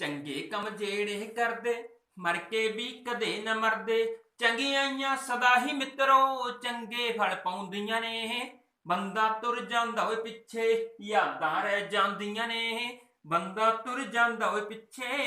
ਚੰਗੇ ਕੰਮ ਜਿਹੜੇ ਕਰਦੇ, ਮਰ ਕੇ ਵੀ ਕਦੇ ਨਾ ਮਰਦੇ। ਚੰਗਿਆਈਆਂ ਸਦਾ ਹੀ ਮਿੱਤਰੋ, ਚੰਗੇ ਫਲ ਪਾਉਂਦੀਆਂ ਨੇ ਬੰਦਾ ਤੁਰ ਜਾਂਦਾ ਓਏ ਪਿੱਛੇ, ਯਾਦਾਂ ਰਹਿ ਜਾਂਦੀਆਂ ਨੇ ਬੰਦਾ ਤੁਰ ਜਾਂਦਾ ਓਏ ਪਿੱਛੇ।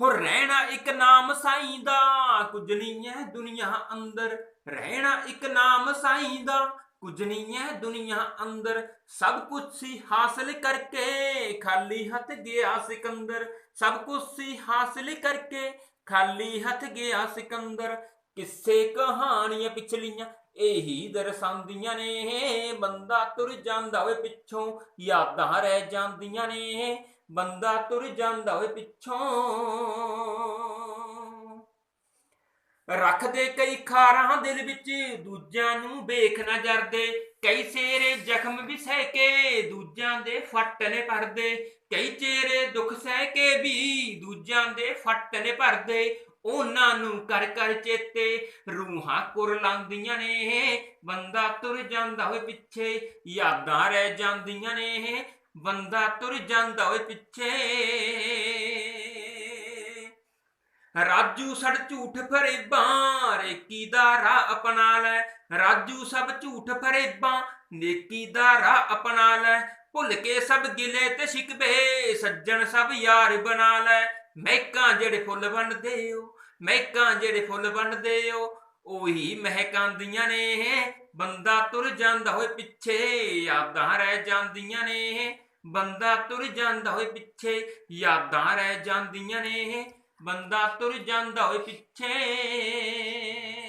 ਹੋ ਰਹਿਣਾ ਇੱਕ ਨਾਮ ਸਾਈਂ ਦਾ, ਕੁਝ ਨਹੀਂ ਹੈ ਦੁਨੀਆ ਅੰਦਰ। ਰਹਿਣਾ ਇੱਕ ਨਾਮ ਸਾਈਂ ਦਾ ਕੁਝ ਨਹੀਂ ਹੈ ਦੁਨੀਆ ਅੰਦਰ, ਸਭ ਕੁਝ ਸੀ ਹਾਸਲ ਕਰਕੇ, ਖਾਲੀ ਹੱਥ ਗਿਆ ਸਿਕੰਦਰ, ਸਭ ਕੁਝ ਸੀ ਹਾਸਲ ਕਰਕੇ, ਖਾਲੀ ਹੱਥ ਗਿਆ ਸਿਕੰਦਰ। ਕਿੱਸੇ ਕਹਾਣੀਆਂ ਪਿਛਲੀਆਂ ਇਹੀ ਦਰਸਾਉਂਦੀਆਂ ਨੇ, ਬੰਦਾ ਤੁਰ ਜਾਂਦਾ ਓਏ ਪਿੱਛੋਂ, ਯਾਦਾਂ ਰਹਿ ਜਾਂਦੀਆਂ ਨੇ, ਬੰਦਾ ਤੁਰ ਜਾਂਦਾ ਓਏ ਪਿੱਛੋਂ। ਰੱਖਦੇ ਕਈ ਖਾਰਾਂ ਦਿਲ ਵਿੱਚ, ਦੂਜਿਆਂ ਨੂੰ ਵੇਖ ਨਾ ਜਰਦੇ। ਕਈ ਸੇਰੇ ਜ਼ਖਮ ਵੀ ਸਹਿ ਕੇ, ਦੂਜਿਆਂ ਦੇ ਫੱਟ ਨੇ ਭਰਦੇ। ਕਈ ਚਿਹਰੇ ਦੁੱਖ ਸਹਿ ਕੇ ਵੀ, ਦੂਜਿਆਂ ਦੇ ਫੱਟ ਨੇ ਭਰਦੇ। ਉਹਨਾਂ ਨੂੰ ਕਰ ਕਰ ਚੇਤੇ, ਰੂਹਾਂ ਕੁਰ ਲਾਂਦੀਆਂ ਨੇ। ਬੰਦਾ ਤੁਰ ਜਾਂਦਾ ਹੋਏ ਪਿੱਛੇ, ਯਾਦਾਂ ਰਹਿ ਜਾਂਦੀਆਂ ਨੇ। ਬੰਦਾ ਤੁਰ ਜਾਂਦਾ ਹੋਏ ਪਿੱਛੇ। ਰਾਜੂ ਸੜ ਝੂਠ ਫਰੇਬਾਂ, ਰੇਕੀ ਦਾ ਰਾਹ ਅਪਣਾ ਲੈ। ਰਾਜੂ ਸਭ ਝੂਠ ਫਰੇਬਾਂ, ਨੇਕੀ ਦਾ ਰਾਹ ਅਪਣਾ ਲੈ। ਭੁੱਲ ਕੇ ਸਭ ਗਿਲੇ ਤੇ ਸ਼ਿਕਵੇ ਸੱਜਣ ਸਭ ਯਾਰ ਬਣਾ ਲੈ। ਮਹਿਕਾਂ ਜਿਹੜੇ ਫੁੱਲ ਵੰਡਦੇ ਓ, ਮਹਿਕਾਂ ਜਿਹੜੇ ਫੁੱਲ ਵੰਡਦੇ ਓ, ਉਹੀ ਮਹਿਕਾਂਦੀਆਂ ਨੇ। ਬੰਦਾ ਤੁਰ ਜਾਂਦਾ ਹੋਏ ਪਿੱਛੇ, ਯਾਦਾਂ ਰਹਿ ਜਾਂਦੀਆਂ ਨੇ। ਬੰਦਾ ਤੁਰ ਜਾਂਦਾ ਹੋਏ ਪਿੱਛੇ, ਯਾਦਾਂ ਰਹਿ ਜਾਂਦੀਆਂ ਨੇ। ਬੰਦਾ ਤੁਰ ਜਾਂਦਾ ਹੋਏ ਪਿੱਛੇ।